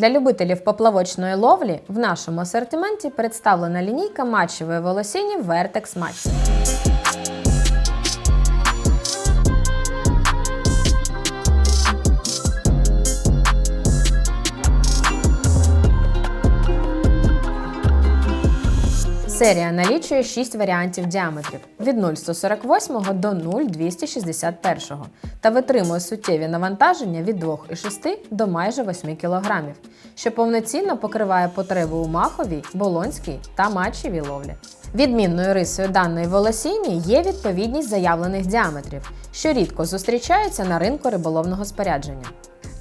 Для любителів поплавочної ловлі в нашому асортименті представлена лінійка матчевої волосіні Vertex Match. Серія налічує 6 варіантів діаметрів від 0,148 до 0,261 та витримує суттєві навантаження від 2,6 до майже 8 кг, що повноцінно покриває потреби у маховій, болонській та матчевій ловлі. Відмінною рисою даної волосіні є відповідність заявлених діаметрів, що рідко зустрічаються на ринку риболовного спорядження.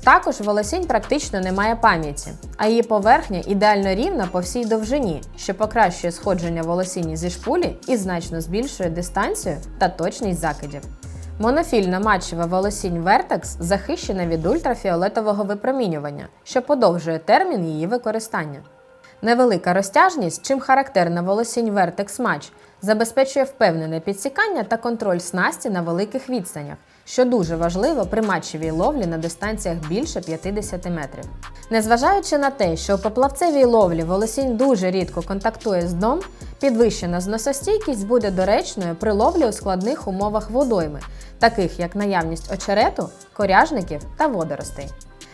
Також волосінь практично не має пам'яті, а її поверхня ідеально рівна по всій довжині, що покращує сходження волосіні зі шпулі і значно збільшує дистанцію та точність закидів. Монофільна матчева волосінь Vertex захищена від ультрафіолетового випромінювання, що подовжує термін її використання. Невелика розтяжність, чим характерна волосінь Vertex Match, забезпечує впевнене підсікання та контроль снасті на великих відстанях, що дуже важливо при матчевій ловлі на дистанціях більше 50 метрів. Незважаючи на те, що у поплавцевій ловлі волосінь дуже рідко контактує з дном, підвищена зносостійкість буде доречною при ловлі у складних умовах водойми, таких як наявність очерету, коряжників та водоростей.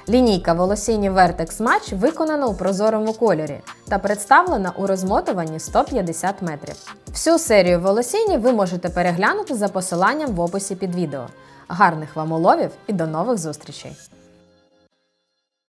Лінійка волосіні Vertex Match виконана у прозорому кольорі та представлена у розмотуванні 150 метрів. Всю серію волосіння ви можете переглянути за посиланням в описі під відео. Гарних вам уловів і до нових зустрічей!